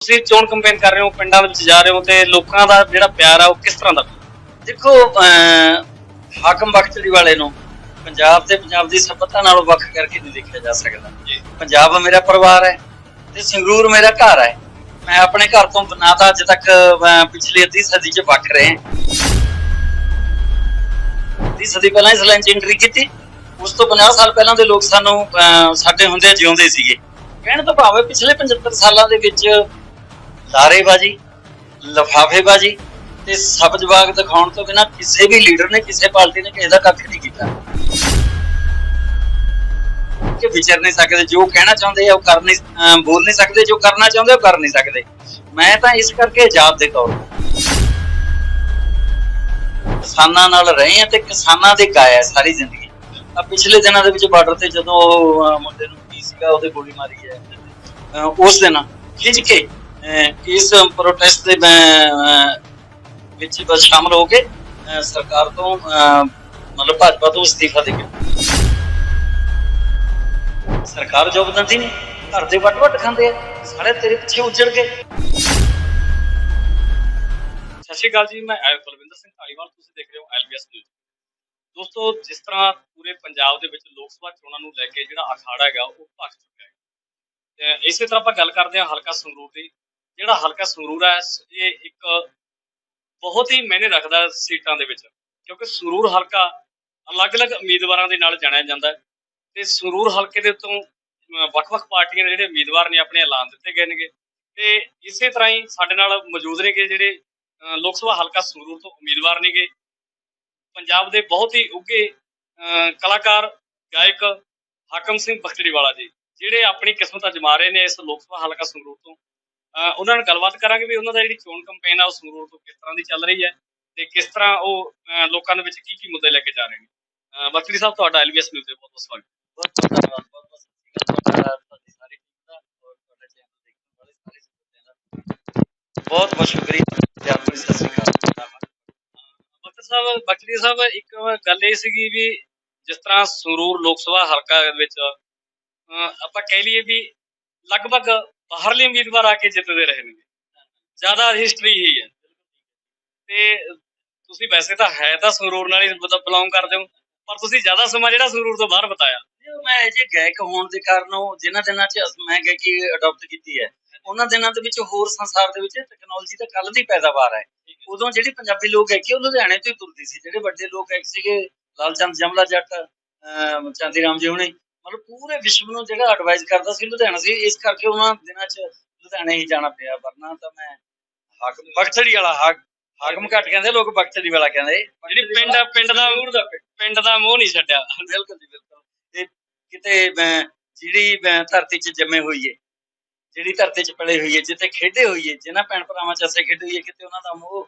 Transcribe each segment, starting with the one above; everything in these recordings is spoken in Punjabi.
ਤੁਸੀਂ ਚੋਣ ਕੰਪੇਨ ਕਰ ਰਹੇ ਹੋ ਪਿੰਡਾਂ ਦੇ ਵਿੱਚ ਜਾ ਰਹੇ ਹੋ ਤੇ ਲੋਕਾਂ ਦਾ ਜਿਹੜਾ ਪਿਆਰ ਆ ਉਹ ਕਿਸ ਤਰ੍ਹਾਂ ਦਾ ਦੇਖੋ ਹਾਕਮ ਬਖਤੜੀ ਵਾਲੇ ਨੂੰ ਪੰਜਾਬ ਤੇ ਪੰਜਾਬ ਦੀ ਸਭਿਅਤਾ ਨਾਲੋਂ ਵੱਖ ਕਰਕੇ ਨਹੀਂ ਦੇਖਿਆ ਜਾ ਸਕਦਾ। ਪੰਜਾਬ ਮੇਰਾ ਪਰਿਵਾਰ ਹੈ ਤੇ ਸੰਗਰੂਰ ਮੇਰਾ ਘਰ ਹੈ। ਮੈਂ ਆਪਣੇ ਘਰ ਤੋਂ ਨਾ ਤਾਂ ਅੱਜ ਤੱਕ ਪਿਛਲੀ ਅੱਧੀ ਸਦੀ 'ਚ ਵੱਖ ਰਹੇ। ਅੱਧੀ ਸਦੀ ਪਹਿਲਾਂ ਇਸ ਲਾਈਨ 'ਚ ਐਂਟਰੀ ਕੀਤੀ। ਉਸ ਤੋਂ 50 ਸਾਲ ਪਹਿਲਾਂ ਦੇ ਲੋਕ ਸਾਨੂੰ ਸਾਡੇ ਹੁੰਦੇ ਜਿਉਂਦੇ ਸੀਗੇ। ਕਹਿਣ ਤੋਂ ਭਾਵੇਂ ਪਿਛਲੇ 75 ਸਾਲਾਂ ਦੇ ਵਿੱਚ ਲਾਰੇਬਾਜੀ ਲਫਾਫੇਬਾਜੀ ਤੇ ਸਬਜ਼ਬਾਗ ਦਿਖਾਉਣ ਤੋਂ ਬਿਨਾ ਕਿਸੇ ਵੀ ਲੀਡਰ ਨੇ ਕਿਸੇ ਪਾਰਟੀ ਨੇ ਕਿਸੇ ਦਾ ਕੱਖ ਨਹੀਂ ਕੀਤਾ। ਕਿ ਵਿਚਰ ਨਹੀਂ ਸਕਦੇ ਜੋ ਕਹਿਣਾ ਚਾਹੁੰਦੇ ਆ ਉਹ ਕਰ ਨਹੀਂ ਬੋਲ ਨਹੀਂ ਸਕਦੇ ਜੋ ਕਰਨਾ ਚਾਹੁੰਦੇ ਉਹ ਕਰ ਨਹੀਂ ਸਕਦੇ। ਮੈਂ ਤਾਂ ਇਸ ਕਰਕੇ ਆਜ਼ਾਦ ਦੇ ਤੌਰ ਕਿਸਾਨਾਂ ਨਾਲ ਰਹੇ ਆ ਤੇ ਕਿਸਾਨਾਂ ਦੇ ਗਾਇਆ ਸਾਰੀ ਜ਼ਿੰਦਗੀ। ਆ ਪਿਛਲੇ ਦਿਨਾਂ ਦੇ ਵਿੱਚ ਬਾਰਡਰ ਤੇ ਜਦੋਂ ਉਹ, ਮੁੰਡੇ ਨੂੰ ਕੀ ਸੀਗਾ ਉਹਦੇ ਗੋਲੀ ਮਾਰੀ ਹੈ। ਉਸ ਦਿਨ ਖਿੱਚ ਕੇ ਇਸ ਪ੍ਰੋਟੈਸਟ ਦੇ ਵਿੱਚ ਬਸ ਸ਼ਾਮਲ ਹੋ ਕੇ ਸਰਕਾਰ ਤੋਂ ਮਤਲਬ ਭਾਜਪਾ ਤੋਂ ਅਸਤੀਫਾ ਦੇ ਕੇ ਸਰਕਾਰ ਜੋਬ ਦਿੰਦੀ ਨਹੀਂ ਘਰ ਦੇ ਵੱਟ ਵੱਟ ਖਾਂਦੇ ਆ। ਸਾਰੇ ਤੇਰੇ ਪਿੱਛੇ ਉੱਜੜ ਕੇ। ਸਤਿ ਸ਼੍ਰੀ ਅਕਾਲ ਜੀ, ਮੈਂ ਬਲਵਿੰਦਰ ਸਿੰਘ ਧਾਲੀਵਾਲ। ਤੁਸੀਂ ਦੇਖ ਰਹੇ ਹੋ ਐਲਬੀਐਸ ਨਿਊਜ਼। ਦੋਸਤੋ, ਜਿਸ ਤਰ੍ਹਾਂ ਪੂਰੇ ਪੰਜਾਬ ਦੇ ਵਿੱਚ ਲੋਕ ਸਭਾ ਚੋਣਾਂ ਨੂੰ ਲੈ ਕੇ ਜਿਹੜਾ ਅਖਾੜਾ ਹੈਗਾ, ਉਹ ਭਖ ਚੁੱਕਾ ਹੈ। ਇਸੇ ਤਰ੍ਹਾਂ ਆਪਾਂ ਗੱਲ ਕਰਦੇ ਹਾਂ ਹਲਕਾ ਸੰਗਰੂਰ ਦੀ। ਜਿਹੜਾ ਹਲਕਾ ਸੰਗਰੂਰ ਹੈ, ਇਹ ਇੱਕ ਬਹੁਤ ਹੀ ਮਾਇਨੇ ਰੱਖਦਾ ਸੀਟਾਂ ਦੇ ਵਿੱਚ, ਕਿਉਂਕਿ ਸੰਗਰੂਰ ਹਲਕਾ ਅਲੱਗ-ਅਲੱਗ ਉਮੀਦਵਾਰਾਂ ਦੇ ਨਾਲ ਜਾਣਿਆ ਜਾਂਦਾ ਹੈ ਤੇ ਸੰਗਰੂਰ ਹਲਕੇ ਦੇ ਉੱਤੋਂ ਵੱਖ-ਵੱਖ ਪਾਰਟੀਆਂ ਦੇ ਜਿਹੜੇ ਉਮੀਦਵਾਰ ਨੇ ਆਪਣੇ ਐਲਾਨ ਦਿੱਤੇ ਗਏ ਨੇਗੇ ਤੇ ਇਸੇ ਤਰ੍ਹਾਂ ਹੀ ਸਾਡੇ ਨਾਲ ਮੌਜੂਦ ਨੇਗੇ ਜਿਹੜੇ ਲੋਕ ਸਭਾ ਹਲਕਾ ਸੰਗਰੂਰ ਤੋਂ ਉਮੀਦਵਾਰ ਨੇਗੇ। ਪੰਜਾਬ ਦੇ ਬਹੁਤ ਹੀ ਉੱਘੇ, ਅਹ, ਕਲਾਕਾਰ, ਗਾਇਕ ਹਾਕਮ ਸਿੰਘ ਬਖਤੜੀਵਾਲਾ ਜੀ, ਜਿਹੜੇ ਆਪਣੀ ਕਿਸਮਤ ਅਜਮਾ ਰਹੇ ਨੇ ਇਸ ਲੋਕ ਸਭਾ ਹਲਕਾ ਸੰਗਰੂਰ ਤੋਂ। ਉਹਨਾਂ ਨਾਲ ਗੱਲਬਾਤ ਕਰਾਂਗੇ ਵੀ ਉਹਨਾਂ ਦਾ ਜਿਹੜੀ ਚੋਣ ਕੈਂਪੇਨ ਆ ਉਹ ਸੰਗਰੂਰ ਤੋਂ ਕਿਸ ਤਰ੍ਹਾਂ ਦੀ ਚੱਲ ਰਹੀ ਹੈ ਤੇ ਕਿਸ ਤਰ੍ਹਾਂ ਉਹ ਲੋਕਾਂ ਦੇ ਵਿੱਚ ਕੀ ਕੀ ਮੁੱਦੇ ਲੈ ਕੇ ਜਾ ਰਹੇ ਨੇ। ਬਖਤੜੀ ਸਾਹਿਬ ਤੁਹਾਡਾ ਐਲਬੀਐਸ ਨਿਊਜ਼ ਤੇ ਬਹੁਤ ਬਹੁਤ ਸਵਾਗਤ। ਬਹੁਤ ਬਹੁਤ ਧੰਨਵਾਦ ਬਹੁਤ ਬਹੁਤ ਸਤਿ ਸ਼੍ਰੀ ਅਕਾਲ ਤੁਹਾਡਾ ਤੁਹਾਡੀ ਸਾਰੀ ਟੀਮ ਦਾ ਔਰ ਤੁਹਾਡਾ ਚੈਨਲ ਦੇਖਣ ਵਾਲੇ ਸਾਰੇ ਸਰੋਤਿਆਂ ਦਾ। ਬਹੁਤ ਬਹੁਤ ਸ਼ੁਕਰੀਆ ਭਰੀ ਸਤਿ ਸ਼੍ਰੀ ਅਕਾਲ ਸਾਹਿਬ ਬਖਤੜੀ ਸਾਹਿਬ ਇੱਕ ਗੱਲ ਇਹ ਸੀਗੀ ਵੀ ਜਿਸ ਤਰ੍ਹਾਂ ਸੰਗਰੂਰ ਲੋਕ ਸਭਾ ਹਲਕਾ ਵਿੱਚ ਆਪਾਂ ਕਹਿ ਲਈਏ ਵੀ ਲਗਭਗ ਬਾਹਰਲੇ ਉਮੀਦਵਾਰ ਆ ਕੇ ਜਿੱਤਦੇ ਰਹੇ ਜ਼ਿਆਦਾ ਹਿਸਟਰੀ ਹੀ ਹੈ। ਤੇ ਤੁਸੀਂ ਵੈਸੇ ਤਾਂ ਹੈ ਤਾਂ ਸੰਗਰੂਰ ਨਾਲ ਹੀ ਬਿਲੋਂਗ ਕਰਦੇ ਹੋ, ਪਰ ਤੁਸੀਂ ਜ਼ਿਆਦਾ ਸਮਾਂ ਜਿਹੜਾ ਸੰਗਰੂਰ ਤੋਂ ਬਾਹਰ ਬਤਾਇਆ। ਮੈਂ ਅਜੇ ਗਾਇਕ ਹੋਣ ਦੇ ਕਾਰਨ ਉਹ ਜਿਨ੍ਹਾਂ ਦਿਨਾਂ 'ਚ ਮੈਂ ਗਾਇਕੀ ਅਡਾਪਟ ਕੀਤੀ ਹੈ, ਉਹਨਾਂ ਦਿਨਾਂ ਦੇ ਵਿੱਚ ਹੋਰ ਸੰਸਾਰ ਦੇ ਵਿੱਚ ਟੈਕਨੋਲੋਜੀ ਤਾਂ ਕੱਲ ਦੀ ਪੈਦਾਵਾਰ ਹੈ। ਉਦੋਂ ਜਿਹੜੀ ਪੰਜਾਬੀ ਲੋਕ ਗਾਇਕੀ, ਉਹ ਲੁਧਿਆਣੇ ਤੋਂ ਹੀ ਤੁਰਦੀ ਸੀ। ਜਿਹੜੇ ਵੱਡੇ ਲੋਕ ਗਾਇਕ ਸੀਗੇ ਲਾਲ ਚੰਦ ਜਮਲਾ ਜੱਟ ਚਾਂਦੀ ਰਾਮ ਜੀ ਹੁਣੇ ਮਤਲਬ ਪੂਰੇ ਵਿਸ਼ਵ ਨੂੰ ਜਿਹੜਾ ਐਡਵਾਈਜ਼ ਕਰਦਾ ਸੀ ਲੁਧਿਆਣਾ ਸੀ ਇਸ ਕਰਕੇ ਉਹਨਾਂ ਦਿਨਾਂ 'ਚ ਲੁਧਿਆਣੇ ਹੀ ਜਾਣਾ ਪਿਆ ਵਰਨਾ ਤਾਂ ਮੈਂ ਹਾਕਮ ਬਖਤੜੀ ਵਾਲਾ ਹਾਕ- ਹਾਕਮ ਘੱਟ ਕਹਿੰਦੇ ਲੋਕ ਬਖਤੜੀ ਵਾਲਾ ਕਹਿੰਦੇ। ਜਿਹੜੀ ਪਿੰਡ ਪਿੰਡ ਦਾ ਪਿੰਡ ਦਾ ਮੋਹ ਨਹੀਂ ਛੱਡਿਆ। ਬਿਲਕੁਲ ਜੀ ਬਿਲਕੁਲ। ਤੇ ਕਿਤੇ ਅਹ, ਜਿਹੜੀ ਅਹ, ਧਰਤੀ 'ਚ ਜੰਮੇ ਹੋਈਏ ਜਿਹੜੀ ਧਰਤੀ 'ਚ ਪਲੇ ਹੋਈਏ ਜਿੱਥੇ ਖੇਡੇ ਹੋਈਏ ਜਿਨ੍ਹਾਂ ਭੈਣ ਭਰਾਵਾਂ 'ਚ ਅਸੀਂ ਖੇਡੇ ਹੋਈਏ ਕਿਤੇ ਉਹਨਾਂ ਦਾ ਮੋਹ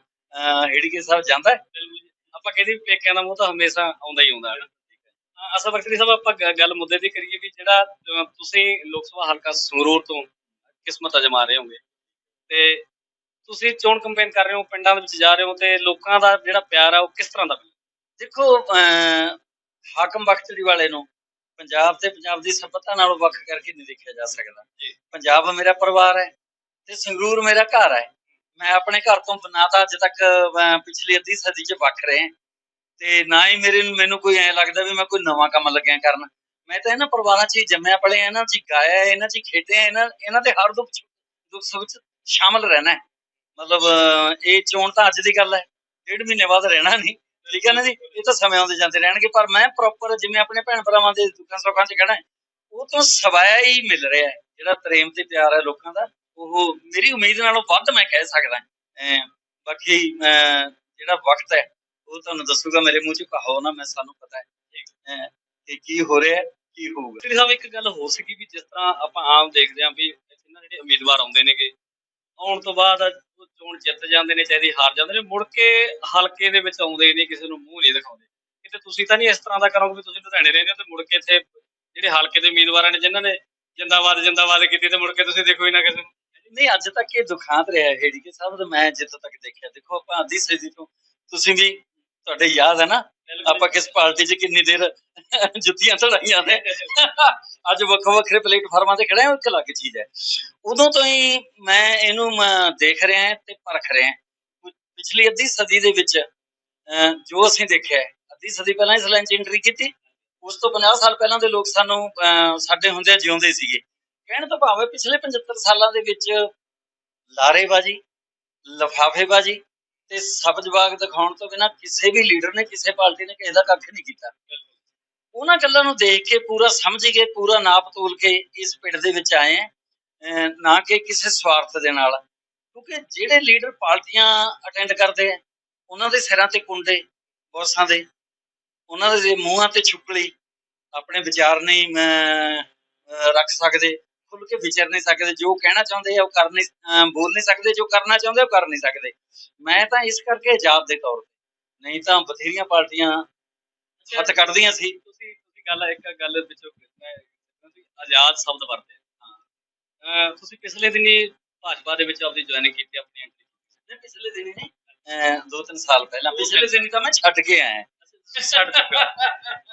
ਹਿੜਕੇ ਸਾਹਿਬ ਜਾਂਦਾ ਆਪਾਂ ਕਹਿੰਦੇ ਪੇਕਿਆਂ ਦਾ ਮੂੰਹ ਤਾਂ ਹਮੇਸ਼ਾ ਆਉਂਦਾ ਹੀ ਆਉਂਦਾ ਹੈ ਅਸਲ ਬਖਤੜੀ ਸਾਹਿਬ ਆਪਾਂ ਗੱਲ ਮੁੱਦੇ ਦੀ ਕਰੀਏ ਵੀ ਜਿਹੜਾ ਤੁਸੀਂ ਲੋਕ ਸਭਾ ਹਲਕਾ ਸੰਗਰੂਰ ਤੋਂ ਕਿਸਮਤ ਅਜਮਾ ਰਹੇ ਹੋਗੇ ਤੇ ਤੁਸੀਂ ਚੋਣ ਕੰਪੇਨ ਕਰ ਰਹੇ ਹੋ ਪਿੰਡਾਂ ਵਿੱਚ ਜਾ ਰਹੇ ਹੋ ਤੇ ਲੋਕਾਂ ਦਾ ਜਿਹੜਾ ਪਿਆਰ ਆ ਉਹ ਕਿਸ ਤਰ੍ਹਾਂ ਦਾ ਦੇਖੋ ਹਾਕਮ ਬਖਤੜੀ ਵਾਲੇ ਨੂੰ ਪੰਜਾਬ ਤੇ ਪੰਜਾਬ ਦੀ ਸਭਿਅਤਾ ਨਾਲੋਂ ਵੱਖ ਕਰਕੇ ਨਹੀਂ ਦੇਖਿਆ ਜਾ ਸਕਦਾ। ਪੰਜਾਬ ਮੇਰਾ ਪਰਿਵਾਰ ਹੈ ਤੇ ਸੰਗਰੂਰ ਮੇਰਾ ਘਰ ਹੈ। ਮੈਂ ਆਪਣੇ ਘਰ ਤੋਂ ਨਾ ਤਾਂ ਅੱਜ ਤੱਕ ਪਿਛਲੀ ਅੱਧੀ ਸਦੀ 'ਚ ਵੱਖ ਰਹੇ। ਤੇ ਨਾ ਹੀ ਮੇਰੇ ਨੂੰ, ਮੈਨੂੰ ਕੋਈ ਐ ਲੱਗਦਾ ਵੀ ਮੈਂ ਕੋਈ ਨਵਾਂ ਕੰਮ ਲੱਗਿਆ ਕਰਨ। ਮੈਂ ਤਾਂ ਇਹਨਾਂ ਪਰਿਵਾਰਾਂ 'ਚ ਹੀ ਜੰਮਿਆ ਪਲਿਆ ਇਹਨਾਂ 'ਚ ਹੀ ਗਾਇਆ ਇਹਨਾਂ 'ਚ ਹੀ ਖੇਡਿਆ ਇਹਨਾਂ ਇਹਨਾਂ ਦੇ ਹਰ ਦੁੱਖ ਦੁੱਖ ਸੁੱਖ 'ਚ ਸ਼ਾਮਲ ਰਹਿਣਾ ਮਤਲਬ ਇਹ ਚੋਣ ਤਾਂ ਅੱਜ ਦੀ ਗੱਲ ਹੈ। ਡੇਢ ਮਹੀਨੇ ਬਾਅਦ ਰਹਿਣਾ ਨਹੀਂ। ਠੀਕ ਹੈ ਨਾ ਜੀ? ਇਹ ਤਾਂ ਸਮੇਂ ਆਉਂਦੇ ਜਾਂਦੇ ਰਹਿਣਗੇ, ਪਰ ਮੈਂ ਪ੍ਰੋਪਰ ਜਿਵੇਂ ਆਪਣੇ ਭੈਣ ਭਰਾਵਾਂ ਦੇ ਦੁੱਖਾਂ ਸੁੱਖਾਂ 'ਚ ਖੜਾ ਉਹ ਤੋਂ ਸਵਾਇਆ ਹੀ ਮਿਲ ਰਿਹਾ ਹੈ। ਜਿਹੜਾ ਪ੍ਰੇਮ ਤੇ ਪਿਆਰ ਹੈ ਲੋਕਾਂ ਦਾ, ਉਹ ਮੇਰੀ ਉਮੀਦ ਨਾਲੋਂ ਵੱਧ ਮੈਂ ਕਹਿ ਸਕਦਾ ਅਮ ਬਾਕੀ ਅਮ ਜਿਹੜਾ ਵਕਤ ਹੈ ਉਹ ਤੁਹਾਨੂੰ ਦੱਸੂਗਾ ਮੇਰੇ ਮੂੰਹ 'ਚ ਕਹੋ ਨਾ ਮੈਂ ਸਾਨੂੰ ਪਤਾ ਹੈ ਕਿ ਕੀ ਹੋ ਰਿਹਾ ਹੈ, ਕੀ ਹੋਊਗਾ। ਜਿਹੜੀ ਸਾਹਿਬ ਇੱਕ ਗੱਲ ਹੋ ਸਕੀ ਵੀ ਜਿਸ ਤਰ੍ਹਾਂ ਆਪਾਂ ਆਮ ਦੇਖਦੇ ਹਾਂ ਵੀ ਇਹਨਾਂ ਜਿਹੜੇ ਉਮੀਦਵਾਰ ਆਉਂਦੇ ਨੇਗੇ ਆਉਣ ਤੋਂ ਬਾਅਦ ਉਹ ਚੋਣ ਜਿੱਤ ਜਾਂਦੇ ਨੇ ਚਾਹੇ ਹਾਰ ਜਾਂਦੇ ਨੇ ਮੁੜ ਕੇ ਹਲਕੇ ਦੇ ਵਿੱਚ ਆਉਂਦੇ ਨਹੀਂ ਕਿਸੇ ਨੂੰ ਮੂੰਹ ਨਹੀਂ ਦਿਖਾਉਂਦੇ। ਕਿਤੇ ਤੁਸੀਂ ਤਾਂ ਨਹੀਂ ਇਸ ਤਰ੍ਹਾਂ ਦਾ ਕਰੋਗੇ ਵੀ ਤੁਸੀਂ ਲੁਧਿਆਣੇ ਰਹਿੰਦੇ ਹੋ ਤੇ ਮੁੜ ਕੇ ਇੱਥੇ ਜਿਹੜੇ ਹਲਕੇ ਦੇ ਉਮੀਦਵਾਰਾਂ ਨੇ ਜਿਨ੍ਹਾਂ ਨੇ ਜਿੰਦਾਬਾਦ ਜਿੰਦਾਬਾਦ ਕੀਤੀ ਤੇ ਮੁੜ ਕੇ ਤੁਸੀਂ ਦੇਖੋ ਹੀ ਨਾ ਕਿਸੇ ਨੂੰ। ਨਹੀਂ ਅੱਜ ਤੱਕ ਇਹ ਦੁਖਾਂਤ ਰਿਹਾ ਹੈ ਹੀੜੀ ਸਾਹਿਬ ਤੇ ਮੈਂ ਜਿੱਥੋਂ ਤੱਕ ਦੇਖਿਆ ਦੇਖੋ ਆਪਾਂ ਅੱਧੀ ਸਦੀ ਤੋਂ ਤੁਸੀਂ ਵੀ ਤੁਹਾਡੇ ਯਾਦ ਹੈ ਨਾ? ਆਪਾਂ ਕਿਸ ਪਾਰਟੀ 'ਚ ਕਿੰਨੀ ਦੇਰ ਜੁੱਤੀਆਂ ਚੜਾਈਆਂ ਨੇ? ਅੱਜ ਵੱਖੋ ਵੱਖਰੇ ਪਲੇਟਫਾਰਮਾਂ ਤੇ ਖੜੇ ਹਾਂ ਇੱਕ ਅਲੱਗ ਚੀਜ਼ ਹੈ। ਉਦੋਂ ਤੋਂ ਹੀ ਮੈਂ ਇਹਨੂੰ ਮੈਂ ਦੇਖ ਰਿਹਾ ਹਾਂ ਤੇ ਪਰਖ ਰਿਹਾ ਹਾਂ। ਪਿਛਲੀ ਅੱਧੀ ਸਦੀ ਦੇ ਵਿੱਚ ਜੋ ਅਸੀਂ ਦੇਖਿਆ ਹੈ, ਅੱਧੀ ਸਦੀ ਪਹਿਲਾਂ ਇਸ ਲਾਈਨ 'ਚ ਐਂਟਰੀ ਕੀਤੀ ਉਸ ਤੋਂ 50 ਸਾਲ ਪਹਿਲਾਂ ਦੇ ਲੋਕ ਸਾਨੂੰ ਸਾਡੇ ਹੁੰਦੇ ਜਿਉਂਦੇ ਸੀਗੇ। ਕਹਿਣ ਤੋਂ ਭਾਵੇਂ ਪਿਛਲੇ 75 ਸਾਲਾਂ ਦੇ ਵਿੱਚ ਲਾਰੇਬਾਜ਼ੀ ਲਫਾਫੇਬਾਜ਼ੀ ਤੇ ਸਬਜ਼ ਬਾਗ ਦਿਖਾਉਣ ਤੋਂ ਬਿਨਾਂ ਕਿਸੇ ਵੀ ਲੀਡਰ ਨੇ ਕਿਸੇ ਪਾਰਟੀ ਨੇ ਕਿਸੇ ਦਾ ਕੱਖ ਨਹੀਂ ਕੀਤਾ। ਉਹਨਾਂ ਗੱਲਾਂ ਨੂੰ ਦੇਖ ਕੇ ਪੂਰਾ ਸਮਝ ਕੇ ਪੂਰਾ ਨਾਪ ਤੋਲ ਕੇ ਇਸ ਪਿੰਡ ਦੇ ਵਿੱਚ ਆਏ ਆ ਨਾ ਕਿ ਕਿਸੇ ਸਵਾਰਥ ਦੇ ਨਾਲ। ਕਿਉਂਕਿ ਜਿਹੜੇ ਲੀਡਰ ਪਾਰਟੀਆਂ ਅਟੈਂਡ ਕਰਦੇ ਆ ਉਹਨਾਂ ਦੇ ਸਿਰਾਂ ਤੇ ਕੁੰਡੇ ਬੋਸਾਂ ਦੇ ਉਹਨਾਂ ਦੇ ਮੂੰਹਾਂ ਤੇ ਛੁਪਲੀ ਆਪਣੇ ਵਿਚਾਰ ਨਹੀਂ ਅਹ, ਰੱਖ ਸਕਦੇ। ਖੁੱਲ ਕੇ ਵਿਚਰ ਨਹੀਂ ਸਕਦੇ ਜੋ ਕਹਿਣਾ ਚਾਹੁੰਦੇ ਆ ਉਹ ਕਰ ਨਹੀਂ ਬੋਲ ਨਹੀਂ ਸਕਦੇ ਜੋ ਕਰਨਾ ਚਾਹੁੰਦੇ ਉਹ ਕਰ ਨਹੀਂ ਸਕਦੇ। ਮੈਂ ਤਾਂ ਇਸ ਕਰਕੇ ਆਜ਼ਾਦ ਦੇ ਤੌਰ ਤੇ ਨਹੀਂ ਤਾਂ ਬਥੇਰੀਆਂ ਪਾਰਟੀਆਂ ਹੱਥ ਕੱਢਦੀਆਂ ਸੀ। ਤੁਸੀਂ ਤੁਸੀਂ ਗੱਲ ਇੱਕ ਗੱਲ ਵਿੱਚੋਂ ਆਜ਼ਾਦ ਸ਼ਬਦ ਵਰਤੇ ਹਾਂ। ਤੁਸੀਂ ਪਿਛਲੇ ਦਿਨੀ ਭਾਜਪਾ ਦੇ ਵਿੱਚ ਆਪਦੀ ਜੁਆਇਨਿੰਗ ਕੀਤੀ ਆਪਣੀ ਐਂਟਰੀ ਮੈਂ ਪਿਛਲੇ ਦਿਨੀ ਨਹੀਂ ਦੋ ਤਿੰਨ ਸਾਲ ਪਹਿਲਾਂ ਪਿਛਲੇ ਦਿਨੀ ਤਾਂ ਮੈਂ ਛੱਡ ਕੇ ਆਇਆ। ਛੱਡ ਚੁੱਕੇ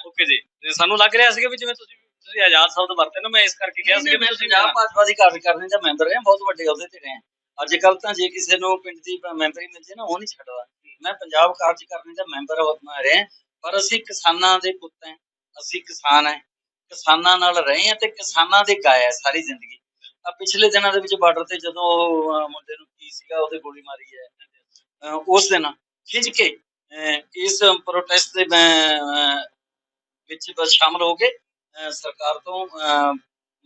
ਓਕੇ ਜੀ। ਸਾਨੂੰ ਲੱਗ ਰਿਹਾ ਸੀਗਾ ਵੀ ਜਿਵੇਂ ਤੁਸੀਂ ਤੁਸੀਂ ਆਜ਼ਾਦ ਸ਼ਬਦ ਵਰਤੇ ਨਾ ਮੈਂ ਇਸ ਕਰਕੇ ਕਿਹਾ ਸੀ ਮੈਂ ਪੰਜਾਬ ਭਾਜਪਾ ਦੀ ਕਾਰਜਕਾਰਨੀ ਦਾ ਮੈਂਬਰ ਰਿਹਾ ਬਹੁਤ ਵੱਡੇ ਅਹੁਦੇ ਤੇ ਰਿਹਾ ਅੱਜ ਕੱਲ ਤਾਂ ਜੇ ਕਿਸੇ ਨੂੰ ਪਿੰਡ ਦੀ ਮੈਂਬਰੀ ਮਿਲ ਜੇ ਨਾ ਉਹ ਨਹੀਂ ਛੱਡਦਾ। ਮੈਂ ਪੰਜਾਬ ਕਾਰਜਕਾਰਨੀ ਦਾ ਮੈਂਬਰ ਹੋ- ਰਿਹਾ ਪਰ ਅਸੀਂ ਕਿਸਾਨਾਂ ਦੇ ਪੁੱਤ ਹਾਂ ਅਸੀਂ ਕਿਸਾਨ ਹੈ। ਕਿਸਾਨਾਂ ਨਾਲ ਰਹੇ ਹਾਂ ਤੇ ਕਿਸਾਨਾਂ ਦੇ ਗਾਇਆ ਸਾਰੀ ਜ਼ਿੰਦਗੀ। ਆ ਪਿਛਲੇ ਦਿਨਾਂ ਦੇ ਵਿੱਚ ਬਾਰਡਰ ਤੇ ਜਦੋਂ ਮੁੰਡੇ ਨੂੰ ਕੀ ਸੀਗਾ ਉਹਦੇ ਗੋਲੀ ਮਾਰੀ ਹੈ ਉਸ ਦਿਨ ਖਿੱਚ ਕੇ ਇਸ ਪ੍ਰੋਟੈਸਟ ਦੇ ਵਿੱਚ ਬਸ ਸ਼ਾਮਲ ਹੋ ਕੇ ਸਰਕਾਰ ਤੋਂ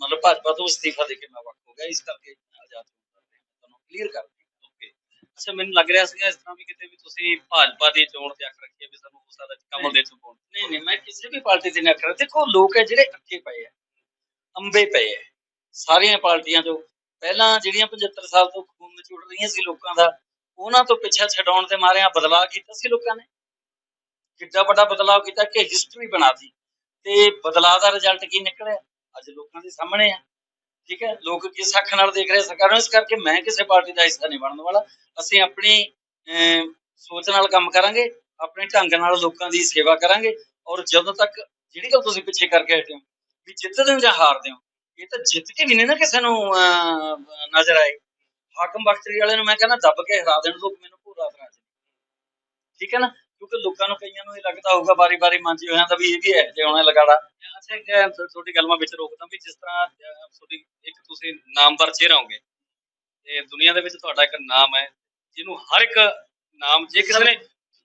ਮਤਲਬ ਭਾਜਪਾ ਤੋਂ ਅਸਤੀਫਾ ਦੇ ਕੇ ਮੈਂ ਵੱਖ ਹੋ ਗਿਆ। ਇਸ ਕਰਕੇ ਆਜ਼ਾਦ ਤੁਹਾਨੂੰ ਕਲੀਅਰ ਕਰ ਓਕੇ ਅੱਛਾ ਮੈਨੂੰ ਲੱਗ ਰਿਹਾ ਸੀਗਾ ਇਸ ਤਰ੍ਹਾਂ ਵੀ ਕਿਤੇ ਵੀ ਤੁਸੀਂ ਭਾਜਪਾ ਦੀ ਚੋਣ ਤੇ ਅੱਖ ਰੱਖੀ ਹੈ ਵੀ ਸਾਨੂੰ ਹੋ ਸਕਦਾ ਕਮਲ ਦੇ ਚੋਂ ਪਾਉਣ। ਨਹੀਂ ਨਹੀਂ ਮੈਂ ਕਿਸੇ ਵੀ ਪਾਰਟੀ ਦੇ ਨਹੀਂ ਕਰ ਦੇਖੋ ਲੋਕ ਹੈ ਜਿਹੜੇ ਅੱਕੇ ਪਏ ਆ ਅੰਬੇ ਪਏ ਆ ਸਾਰੀਆਂ ਪਾਰਟੀਆਂ ਤੋਂ ਪਹਿਲਾਂ ਜਿਹੜੀਆਂ 75 ਸਾਲ ਤੋਂ ਖੂਨ ਨਿਚੋੜ ਰਹੀਆਂ ਸੀ ਲੋਕਾਂ ਦਾ ਉਹਨਾਂ ਤੋਂ ਪਿੱਛਾ ਛਡਾਉਣ ਦੇ ਮਾਰਿਆਂ ਬਦਲਾਅ ਕੀਤਾ ਸੀ ਲੋਕਾਂ ਨੇ। ਕਿੱਡਾ ਵੱਡਾ ਬਦਲਾਅ ਕੀਤਾ ਕਿ ਹਿਸਟਰੀ ਬਣਾਤੀ ਤੇ ਬਦਲਾਅ ਦਾ ਰਿਜ਼ਲਟ ਕੀ ਨਿਕਲਿਆ? ਅੱਜ ਲੋਕਾਂ ਦੇ ਸਾਹਮਣੇ ਆ। ਠੀਕ ਹੈ? ਲੋਕ ਕਿਸ ਅੱਖ ਨਾਲ ਦੇਖ ਰਹੇ ਸਰਕਾਰ ਇਸ ਕਰਕੇ ਮੈਂ ਕਿਸੇ ਪਾਰਟੀ ਦਾ ਹਿੱਸਾ ਨਹੀਂ ਬਣਨ ਵਾਲਾ। ਅਸੀਂ ਆਪਣੀ ਸੋਚ ਨਾਲ ਕੰਮ ਕਰਾਂਗੇ ਆਪਣੇ ਢੰਗ ਨਾਲ ਲੋਕਾਂ ਦੀ ਸੇਵਾ ਕਰਾਂਗੇ ਔਰ ਜਦੋਂ ਤੱਕ ਜਿਹੜੀ ਗੱਲ ਤੁਸੀਂ ਪਿੱਛੇ ਕਰਕੇ ਹਟੇ ਹੋ ਵੀ ਜਿੱਤਦੇ ਹੋ ਜਾਂ ਹਾਰਦੇ ਹੋ ਇਹ ਤਾਂ ਜਿੱਤ ਕੇ ਵੀ ਨਹੀਂ ਨਾ ਕਿਸੇ ਨੂੰ ਅਹ, ਨਜ਼ਰ ਆਏ। ਹਾਕਮ ਬਖਤਰੀ ਵਾਲੇ ਨੂੰ ਮੈਂ ਕਹਿੰਦਾ ਦੱਬ ਕੇ ਹਰਾ ਦੇਣ ਲੋਕ ਮੈਨੂੰ ਪੂਰਾ ਤਰ੍ਹਾਂ ਠੀਕ ਹੈ ਨਾ? ਕਿਉਂਕਿ ਲੋਕਾਂ ਨੂੰ ਕਈਆਂ ਨੂੰ ਇਹ ਲੱਗਦਾ ਹੋਊਗਾ ਬਾਰੀ-ਬਾਰੀ ਮੰਜੀ ਹੋਇਆਂ ਦਾ ਵੀ ਇਹ ਵੀ ਹੈ ਜੇ ਆਉਣਾ ਲਗਾੜਾ। ਅੱਛਾ ਇੱਕ ਤੁਹਾਡੀ ਗੱਲ ਮੈਂ ਵਿੱਚ ਰੋਕਦਾ ਵੀ ਜਿਸ ਤਰ੍ਹਾਂ ਤੁਹਾਡੀ ਇੱਕ ਤੁਸੀਂ ਨਾਮਵਰ ਚਿਹਰਾ ਹੋਗੇ ਤੇ ਦੁਨੀਆ ਦੇ ਵਿੱਚ ਤੁਹਾਡਾ ਇੱਕ ਨਾਮ ਹੈ ਜਿਹਨੂੰ ਹਰ ਇੱਕ ਨਾਮ ਜੇ ਕਿਸੇ ਨੇ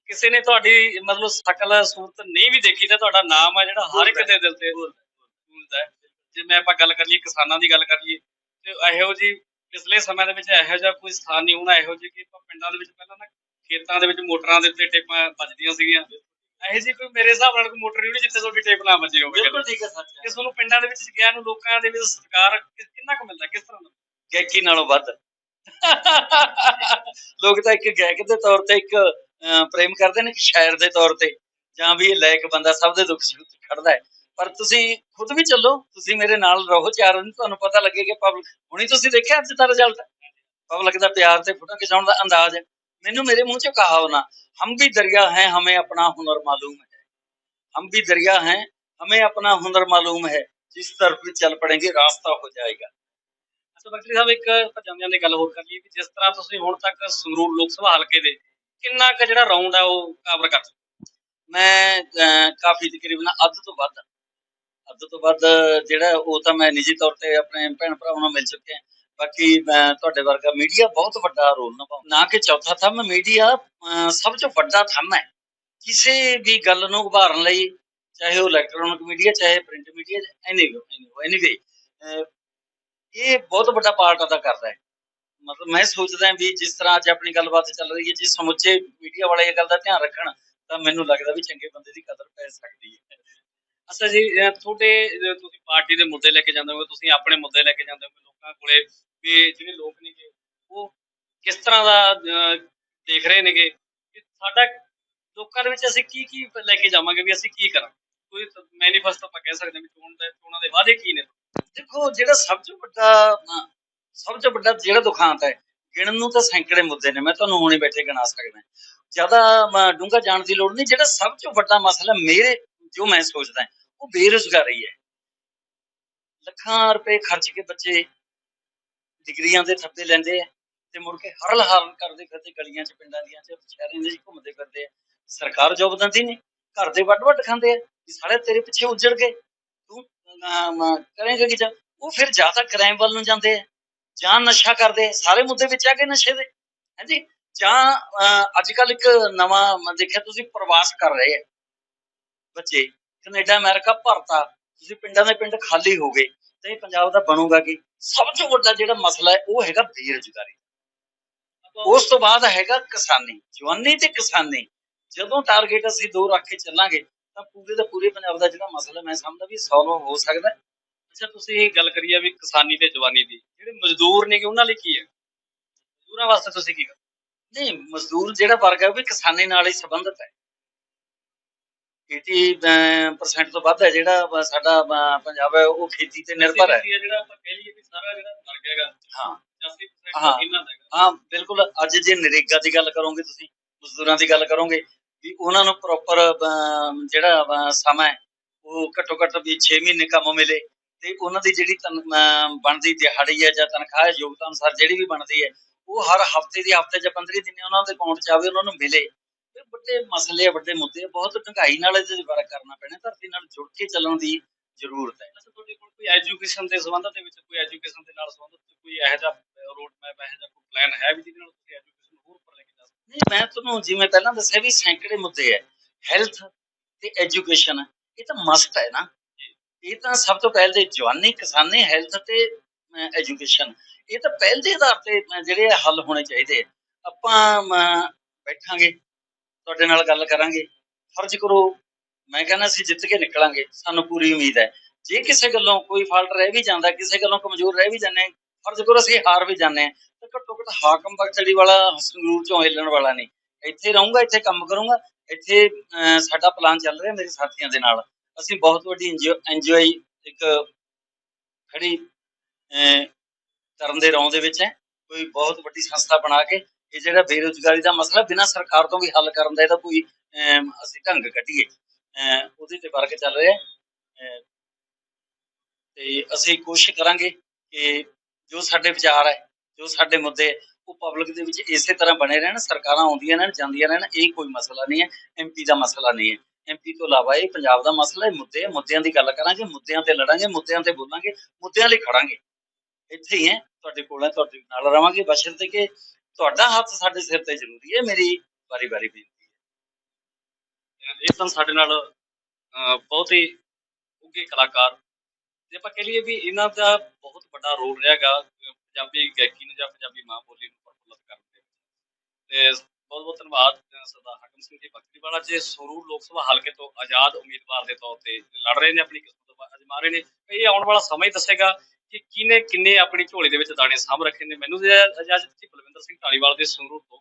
ਕਿਸੇ ਨੇ ਤੁਹਾਡੀ ਮਤਲਬ ਸ਼ਕਲ ਸੂਰਤ ਨਹੀਂ ਵੀ ਦੇਖੀ ਤਾਂ ਤੁਹਾਡਾ ਨਾਮ ਹੈ ਜਿਹੜਾ ਹਰ ਇੱਕ ਦੇ ਦਿਲ ਤੇ ਗੂੰਜਦਾ ਹੈ। ਜੇ ਮੈਂ ਆਪਾਂ ਗੱਲ ਕਰੀਏ ਕਿਸਾਨਾਂ ਦੀ ਗੱਲ ਕਰੀਏ ਤੇ ਇਹੋ ਜੀ ਪਿਛਲੇ ਸਮੇਂ ਦੇ ਵਿੱਚ ਇਹੋ ਜਿਹਾ ਕੋਈ ਸਥਾਨ ਨਹੀਂ ਹੋਣਾ ਇਹੋ ਜਿਹੀ ਕਿ ਆਪਾਂ ਪਿੰਡਾਂ ਦੇ ਵਿੱਚ ਪਹਿਲਾਂ ਨਾ ਖੇਤਾਂ ਦੇ ਵਿੱਚ ਮੋਟਰਾਂ ਦੇ ਉੱਤੇ ਟੇਪਾਂ ਵੱਜਦੀਆਂ ਸੀਗੀਆਂ। ਇਹੋ ਜਿਹੀ ਕੋਈ ਮੇਰੇ ਹਿਸਾਬ ਨਾਲ ਕੋਈ ਮੋਟਰ ਨਹੀਂ ਜਿੱਥੇ ਤੁਹਾਡੀ ਟੇਪ ਨਾ ਵੱਜੀ ਹੋਵੇ ਬਿਲਕੁਲ ਠੀਕ ਹੈ ਸੱਚ ਕਿ ਤੁਹਾਨੂੰ ਪਿੰਡਾਂ ਦੇ ਵਿੱਚ ਗਿਆ ਨੂੰ ਲੋਕਾਂ ਦੇ ਵਿੱਚ ਸਤਿਕਾਰ ਕਿ- ਕਿੰਨਾ ਕੁ ਮਿਲਦਾ ਕਿਸ ਤਰ੍ਹਾਂ ਦਾ? ਗਾਇਕੀ ਨਾਲੋਂ ਵੱਧ। ਲੋਕ ਤਾਂ ਇੱਕ ਗਾਇਕ ਦੇ ਤੌਰ ਤੇ ਇੱਕ ਪ੍ਰੇਮ ਕਰਦੇ ਨੇ ਕਿ ਸ਼ਾਇਰ ਦੇ ਤੌਰ ਤੇ ਜਾਂ ਵੀ ਇਹ ਲਾਇਕ ਬੰਦਾ ਸਭ ਦੇ ਦੁੱਖ ਸੁੱਖ ਖੜਦਾ ਹੈ। ਪਰ ਤੁਸੀਂ ਖੁਦ ਵੀ ਚੱਲੋ ਤੁਸੀਂ ਮੇਰੇ ਨਾਲ ਰਹੋ ਚਾਰ ਦਿਨ ਤੁਹਾਨੂੰ ਪਤਾ ਲੱਗੇਗਾ ਪਬਲਿਕ ਹੁਣੀ ਤੁਸੀਂ ਦੇਖਿਆ ਅੱਜ ਦਾ ਰਿਜ਼ਲਟ ਪਬਲਿਕ ਦਾ ਪਿਆਰ ਤੇ ਫੋਟੋ ਖਿਚਾਉਣ ਦਾ ਅੰਦਾਜ਼ ਹੈ। ਮੈਨੂੰ ਮੇਰੇ ਮੂੰਹ ਚ कहा होना हम भी दरिया हैं हमें अपना हुनर मालूम है हम भी दरिया हैं हमें अपना हुनर मालूम है ਜਿਸ ਤਰਫ ਵੀ ਚੱਲ ਪੜेंगे ਰਾਸਤਾ ਹੋ ਜਾਏਗਾ। ਅੱਛਾ ਡਾਕਟਰ ਸਾਹਿਬ, ਇੱਕ ਜਾਂਦਿਆਂ ਦੀ ਗੱਲ ਹੋਰ ਕਰ ਲਈਏ ਕਿ ਜਿਸ ਤਰ੍ਹਾਂ ਤੁਸੀਂ ਹੁਣ ਤੱਕ ਸੰਗਰੂਰ ਲੋਕ ਸਭਾ ਹਲਕੇ ਦੇ ਕਿੰਨਾ ਕੁ ਜਿਹੜਾ ਰਾਉਂਡ ਆ, ਉਹ ਕਵਰ ਕਰ ਮੈਂ ਕਾਫੀ ਤਕਰੀਬਨ ਅੱਧ ਤੋਂ ਵੱਧ, ਅੱਧ ਤੋਂ ਵੱਧ ਜਿਹੜਾ ਉਹ ਤਾਂ ਮੈਂ ਨਿੱਜੀ ਤੌਰ ਤੇ ਆਪਣੇ ਭੈਣ ਭਰਾਵਾਂ ਨਾਲ ਮਿਲ ਚੁੱਕਿਆ। ਬਾਕੀ ਮੈਂ ਤੁਹਾਡੇ ਵਰਗਾ ਮੀਡੀਆ ਬਹੁਤ ਵੱਡਾ ਰੋਲ ਨਿਭਾਉਂਦਾ। ਨਾ ਕਿ ਚੌਥਾ ਥੰਮ ਮੀਡੀਆ ਸਭ ਤੋਂ ਵੱਡਾ ਥੰਮ ਹੈ। ਕਿਸੇ ਵੀ ਗੱਲ ਨੂੰ ਉਭਾਰਨ ਲਈ, ਚਾਹੇ ਉਹ ਇਲੈਕਟ੍ਰੋਨਿਕ ਮੀਡੀਆ ਚਾਹੇ ਪ੍ਰਿੰਟ ਮੀਡੀਆ ਐਨੀ ਐਨੀਵੇ ਇਹ ਬਹੁਤ ਵੱਡਾ ਪਾਰਟ ਅਦਾ ਕਰਦਾ ਹੈ। ਮਤਲਬ ਮੈਂ ਸੋਚਦਾ ਵੀ ਜਿਸ ਤਰ੍ਹਾਂ ਅੱਜ ਆਪਣੀ ਗੱਲਬਾਤ ਚੱਲ ਰਹੀ ਹੈ, ਜੇ ਸਮੁੱਚੇ ਮੀਡੀਆ ਵਾਲੇ ਇਹ ਗੱਲ ਦਾ ਧਿਆਨ ਰੱਖਣ, ਤਾਂ ਮੈਨੂੰ ਲੱਗਦਾ ਵੀ ਚੰਗੇ ਬੰਦੇ ਦੀ ਕਦਰ ਪੈ ਸਕਦੀ ਹੈ। ਅੱਛਾ ਜੀ ਤੁਹਾਡੇ ਤੁਸੀਂ ਪਾਰਟੀ ਦੇ ਮੁੱਦੇ ਲੈ ਕੇ ਜਾਂਦੇ ਹੋ ਤੁਸੀਂ ਆਪਣੇ ਮੁੱਦੇ ਲੈ ਕੇ ਜਾਂਦੇ ਹੋ ਲੋਕਾਂ ਕੋਲੇ ਵੀ ਜਿਹੜੇ ਲੋਕ ਨੇਗੇ, ਉਹ ਕਿਸ ਤਰ੍ਹਾਂ ਦਾ ਦੇਖ ਰਹੇ ਨੇਗੇ ਸਾਡਾ ਲੋਕਾਂ ਦੇ ਵਿੱਚ ਅਸੀਂ ਕੀ ਕੀ ਲੈ ਕੇ ਜਾਵਾਂਗੇ, ਵੀ ਅਸੀਂ ਕੀ ਕਰਾਂ? ਕੋਈ ਮੈਨੀਫੈਸਟੋ ਆਪਾਂ ਕਹਿ ਸਕਦੇ ਵੀ ਚੋਣ ਦਾ, ਚੋਣਾਂ ਦੇ ਵਾਅਦੇ ਕੀ ਨੇ? ਦੇਖੋ, ਜਿਹੜਾ ਸਭ ਤੋਂ ਵੱਡਾ ਸਭ ਤੋਂ ਵੱਡਾ ਜਿਹੜਾ ਦੁਖਾਂਤ ਹੈ, ਗਿਣਨ ਨੂੰ ਤਾਂ ਸੈਂਕੜੇ ਮੁੱਦੇ ਨੇ, ਮੈਂ ਤੁਹਾਨੂੰ ਹੁਣੇ ਬੈਠੇ ਗਿਣਾ ਸਕਦਾ। ਜ਼ਿਆਦਾ ਡੂੰਘਾ ਜਾਣ ਦੀ ਲੋੜ ਨਹੀਂ, ਜਿਹੜਾ ਸਭ ਤੋਂ ਵੱਡਾ ਮਸਲਾ ਮੇਰੇ, ਜੋ ਮੈਂ ਸੋਚਦਾ, ਉਹ ਬੇਰੁਜ਼ਗਾਰੀ ਹੈ। ਲੱਖਾਂ ਰੁਪਏ ਖਰਚ ਕੇ ਬੱਚੇ ਡਿਗਰੀਆਂ ਦੇ ਥੱਪੇ ਲੈਂਦੇ ਆ ਤੇ ਮੁੜ ਕੇ ਹਰਲ ਹਰਨ ਕਰਦੇ ਫਿਰਦੇ ਗਲੀਆਂ 'ਚ, ਪਿੰਡਾਂ ਦੀਆਂ 'ਚ ਸ਼ਹਿਰਾਂ ਦੇ 'ਚ ਘੁੰਮਦੇ ਫਿਰਦੇ ਆ। ਸਰਕਾਰ ਜੋਬ ਦਿੰਦੀ ਨਹੀਂ ਘਰ ਦੇ ਵੱਡ ਵੱਡ ਖਾਂਦੇ ਆ ਸਾਰੇ ਤੇਰੇ ਪਿੱਛੇ ਉੱਜੜ ਗਏ, ਤੂੰ ਕਰੇਂਗਾ ਕੀ ਜਾ? ਉਹ ਫਿਰ ਜਾਂ ਤਾਂ ਕ੍ਰਾਈਮ ਵੱਲ ਨੂੰ ਜਾਂਦੇ ਆ, ਜਾਂ ਨਸ਼ਾ ਕਰਦੇ ਸਾਰੇ ਮੁੱਦੇ ਵਿੱਚ ਆ ਗਏ ਨਸ਼ੇ ਦੇ, ਹਾਂਜੀ? ਜਾਂ ਅੱਜ ਕੱਲ ਇੱਕ ਨਵਾਂ ਦੇਖਿਆ ਤੁਸੀਂ ਪ੍ਰਵਾਸ ਕਰ ਰਹੇ ਆ। ਬੱਚੇ, ਕੈਨੇਡਾ, ਅਮਰੀਕਾ ਭਰਤਾ, ਤੁਸੀਂ ਪਿੰਡਾਂ ਦੇ ਪਿੰਡ ਖਾਲੀ ਹੋ ਗਏ। ਤੇ ਪੰਜਾਬ ਦਾ ਬਣੂਗਾ ਕੀ? ਸਭ ਤੋਂ ਵੱਡਾ ਜਿਹੜਾ ਮਸਲਾ ਹੈ, ਉਹ ਹੈਗਾ ਬੇਰੁਜ਼ਗਾਰੀ। ਉਸ ਤੋਂ ਬਾਅਦ ਹੈਗਾ ਕਿਸਾਨੀ, ਜਵਾਨੀ ਤੇ ਕਿਸਾਨੀ। ਜਦੋਂ ਟਾਰਗੇਟ ਅਸੀਂ ਦੋ ਰੱਖ ਕੇ ਚੱਲਾਂਗੇ, ਤਾਂ ਪੂਰੇ ਦਾ ਪੂਰੇ ਪੰਜਾਬ ਦਾ ਜਿਹੜਾ ਮਸਲਾ ਮੈਂ ਸਮਝਦਾ ਵੀ ਸੋਲਵ ਹੋ ਸਕਦਾ ਅੱਛਾ, ਤੁਸੀਂ ਗੱਲ ਕਰੀਏ ਵੀ ਕਿਸਾਨੀ ਤੇ ਜਵਾਨੀ ਦੀ। ਜਿਹੜੇ ਮਜ਼ਦੂਰ ਨੇ ਉਹਨਾਂ ਲਈ ਕੀ ਹੈ? ਮਜ਼ਦੂਰਾਂ ਵਾਸਤੇ ਤੁਸੀਂ ਕੀ ਕਰਦੇ ਨਹੀਂ, ਮਜ਼ਦੂਰ ਜਿਹੜਾ ਵਰਗ ਹੈ, ਉਹ ਵੀ ਕਿਸਾਨੀ ਨਾਲ ਹੀ ਸੰਬੰਧਿਤ ਹੈ। 80% ਤੋਂ ਵੱਧ ਹੈ ਜਿਹੜਾ ਸਾਡਾ ਪੰਜਾਬ ਹੈ ਉਹ ਖੇਤੀ ਤੇ ਨਿਰਭਰ ਹੈ। ਜਿਹੜਾ ਆਪਾਂ ਕਹਿ ਲਈਏ ਵੀ ਸਾਰਾ ਜਿਹੜਾ ਵਰਗ ਹੈਗਾ ਹਾਂ। 80% ਹਾਂ। ਇਹਨਾਂ ਦਾ ਹੈਗਾ। ਹਾਂ ਬਿਲਕੁਲ ਅੱਜ ਜੇ ਨਰੇਗਾ ਦੀ ਗੱਲ ਕਰੋਗੇ ਤੁਸੀਂ ਮਜ਼ਦੂਰਾਂ ਦੀ ਗੱਲ ਕਰੋਗੇ ਵੀ ਉਹਨਾਂ ਨੂੰ ਪ੍ਰੋਪਰ ਜਿਹੜਾ ਵਾ ਸਮਾਂ ਹੈ ਉਹ ਘੱਟੋ ਘੱਟ ਵੀ 6 ਮਹੀਨੇ ਕੰਮ ਮਿਲੇ ਤੇ ਉਹਨਾਂ ਦੀ ਜਿਹੜੀ ਬਣਦੀ ਦਿਹਾੜੀ ਹੈ ਜਾਂ ਤਨਖਾਹ ਹੈ ਯੋਗਤਾ ਅਨੁਸਾਰ ਜਿਹੜੀ ਵੀ ਬਣਦੀ ਹੈ ਉਹ ਹਰ ਹਫ਼ਤੇ ਦੀ ਹਫ਼ਤੇ ਜਾਂ 15 ਦਿਨ ਉਹਨਾਂ ਦੇ ਅਕਾਊਂਟ 'ਚ ਆਵੇ ਉਹਨਾਂ ਨੂੰ ਮਿਲੇ। ਵੱਡੇ ਮਸਲੇ ਵੱਡੇ ਮੁੱਦੇ ਬਹੁਤ ਢੰਗਾਈ ਨਾਲ ਇਹਦੇ ਵਰਕ ਕਰਨਾ ਪੈਣਾ ਧਰਤੀ ਨਾਲ ਜੁੜ ਕੇ ਚੱਲਣ ਦੀ ਜ਼ਰੂਰਤ ਹੈ। ਅੱਛਾ ਤੁਹਾਡੇ ਕੋਲ ਕੋਈ ਐਜੂਕੇਸ਼ਨ ਦੇ ਸੰਬੰਧ ਦੇ ਵਿੱਚ ਕੋਈ ਐਜੂਕੇਸ਼ਨ ਦੇ ਨਾਲ ਸੰਬੰਧਿਤ ਕੋਈ ਇਹੋ ਜਿਹਾ ਰੋਡ ਮੈਪ ਇਹੋ ਜਿਹਾ ਕੋਈ ਪਲਾਨ ਹੈ ਵੀ ਜਿਹਦੇ ਨਾਲ ਤੁਸੀਂ ਐਜੂਕੇਸ਼ਨ ਹੋਰ ਉੱਪਰ ਲੈ ਕੇ ਜਾ ਸਕੋ ਨਹੀਂ ਮੈਂ ਤੁਹਾਨੂੰ ਜਿਵੇਂ ਪਹਿਲਾਂ ਦੱਸਿਆ ਵੀ ਸੈਂਕੜੇ ਮੁੱਦੇ ਹੈ। ਹੈਲਥ ਤੇ ਐਜੂਕੇਸ਼ਨ ਇਹ ਤਾਂ ਮਸਟ ਹੈ ਨਾ। ਇਹ ਤਾਂ ਸਭ ਤੋਂ ਪਹਿਲ ਦੇ ਜਵਾਨੀ ਕਿਸਾਨੀ ਹੈਲਥ ਤੇ ਐਜੂਕੇਸ਼ਨ ਇਹ ਤਾਂ ਪਹਿਲ ਦੇ ਆਧਾਰ ਤੇ ਜਿਹੜੇ ਹੱਲ ਹੋਣੇ ਚਾਹੀਦੇ। ਆਪਾਂ ਬੈਠਾਂਗੇ। ਤੁਹਾਡੇ ਨਾਲ ਗੱਲ ਕਰਾਂਗੇ। ਫਰਜ਼ ਕਰੋ ਮੈਂ ਕਹਿੰਦਾ ਅਸੀਂ ਜਿੱਤ ਕੇ ਨਿਕਲਾਂਗੇ ਸਾਨੂੰ ਪੂਰੀ ਉਮੀਦ ਹੈ। ਜੇ ਕਿਸੇ ਗੱਲੋਂ ਕੋਈ ਫਾਲਟ ਰਹਿ ਵੀ ਜਾਂਦਾ ਕਿਸੇ ਗੱਲੋਂ ਕਮਜ਼ੋਰ ਰਹਿ ਵੀ ਜਾਂਦੇ ਫਰਜ਼ ਕਰੋ ਅਸੀਂ ਹਾਰ ਵੀ ਜਾਂਦੇ ਹਾਂ। ਤਾਂ ਘੱਟੋ ਘੱਟ ਹਾਕਮ ਬਖਤੜੀ ਵਾਲਾ ਸੰਗਰੂਰ ਚੋਂ ਹਿੱਲਣ ਵਾਲਾ ਨਹੀਂ। ਇੱਥੇ ਰਹੂੰਗਾ ਇੱਥੇ ਕੰਮ ਕਰੂੰਗਾ ਇੱਥੇ ਅਹ, ਸਾਡਾ ਪਲਾਨ ਚੱਲ ਰਿਹਾ ਮੇਰੇ ਸਾਥੀਆਂ ਦੇ ਨਾਲ। ਅਸੀਂ ਬਹੁਤ ਵੱਡੀ ਐਨਜੀਓ ਇੱਕ ਖੜੀ ਅਹ, ਕਰਨ ਦੇ ਰੌਂ ਦੇ ਵਿੱਚ ਹੈ। ਕੋਈ ਬਹੁਤ ਵੱਡੀ ਸੰਸਥਾ ਬਣਾ ਕੇ ਇਹ ਜਿਹੜਾ ਬੇਰੁਜ਼ਗਾਰੀ ਦਾ ਮਸਲਾ, ਬਿਨਾਂ ਸਰਕਾਰ ਤੋਂ ਵੀ ਹੱਲ ਕਰਨ ਦਾ ਇਹਦਾ ਕੋਈ ਅਸੀਂ ਢੰਗ ਕੱਢੀਏ। ਉਹਦੇ ਤੇ ਵਰਕ ਚੱਲ ਰਿਹਾ ਤੇ ਅਸੀਂ ਕੋਸ਼ਿਸ਼ ਕਰਾਂਗੇ ਕਿ ਜੋ ਸਾਡੇ ਵਿਚਾਰ ਹੈ, ਜੋ ਸਾਡੇ ਮੁੱਦੇ ਉਹ ਪਬਲਿਕ ਦੇ ਵਿੱਚ ਇਸੇ ਤਰ੍ਹਾਂ ਬਣੇ ਰਹਿਣ, ਸਰਕਾਰਾਂ ਆਉਂਦੀਆਂ ਰਹਿਣ, ਜਾਂਦੀਆਂ ਰਹਿਣ, ਇਹ ਕੋਈ ਮਸਲਾ ਨਹੀਂ ਹੈ ਐਮਪੀ ਦਾ ਮਸਲਾ ਨਹੀਂ ਹੈ। ਐਮਪੀ ਤੋਂ ਇਲਾਵਾ ਇਹ ਪੰਜਾਬ ਦਾ ਮਸਲਾ ਹੈ, ਮੁੱਦੇ ਮੁੱਦਿਆਂ ਦੀ ਗੱਲ ਕਰਾਂਗੇ, ਮੁੱਦਿਆਂ ਤੇ ਲੜਾਂਗੇ, ਮੁੱਦਿਆਂ ਤੇ ਬੋਲਾਂਗੇ, ਮੁੱਦਿਆਂ ਲਈ ਖੜਾਂਗੇ। ਇੱਥੇ ਹੀ ਹੈ, ਤੁਹਾਡੇ ਕੋਲ ਹੈ, ਤੁਹਾਡੇ ਨਾਲ ਰਵਾਂਗੇ, ਬਸ਼ਰਤੇ ਕਿ ਤੁਹਾਡਾ ਹੱਥ ਸਾਡੇ ਸਿਰ ਤੇ ਜ਼ਰੂਰੀ ਹੈ, ਮੇਰੀ ਵਾਰੀ ਵਾਰੀ ਬੇਨਤੀ ਹੈ। ਇਹ ਤਾਂ ਸਾਡੇ ਨਾਲ ਬਹੁਤ ਹੀ ਉੱਗੇ ਕਲਾਕਾਰ। ਜੇ ਆਪਾਂ ਕਹਿ ਲਈਏ ਵੀ ਇਹਨਾਂ ਦਾ ਬਹੁਤ ਵੱਡਾ ਰੋਲ ਰਿਹਾਗਾ ਪੰਜਾਬੀ ਗਾਇਕੀ ਨੂੰ ਜਾਂ ਪੰਜਾਬੀ ਮਾਂ ਬੋਲੀ ਨੂੰ ਪ੍ਰਫੁੱਲਤ ਕਰਨ ਦੇ ਤੇ ਬਹੁਤ ਬਹੁਤ ਧੰਨਵਾਦ ਸਰਦਾਰ ਹਾਕਮ ਸਿੰਘ ਜੀ ਬੱਕਰੀਵਾਲਾ ਜੀ। ਸਰੂਰ ਲੋਕ ਸਭਾ ਹਲਕੇ ਤੋਂ ਆਜ਼ਾਦ ਉਮੀਦਵਾਰ ਦੇ ਤੌਰ ਤੇ ਲੜ ਰਹੇ ਨੇ, ਆਪਣੀ ਕਿਸਮਤ ਅਜਮਾ ਰਹੇ ਨੇ। ਇਹ ਆਉਣ ਵਾਲਾ ਸਮਾਂ ਹੀ ਦੱਸੇਗਾ ਕਿ ਕਿਹਨੇ ਕਿੰਨੇ ਆਪਣੀ ਝੋਲੀ ਦੇ ਵਿੱਚ ਦਾਣੇ ਸਾਂਭ ਰੱਖੇ ਨੇ? ਮੈਨੂੰ ਇਜਾਜ਼ਤ ਜੀ ਬਲਵਿੰਦਰ ਸਿੰਘ ਢਾਲੀਵਾਲ ਦੇ ਸੰਗਰੂਰ ਤੋਂ।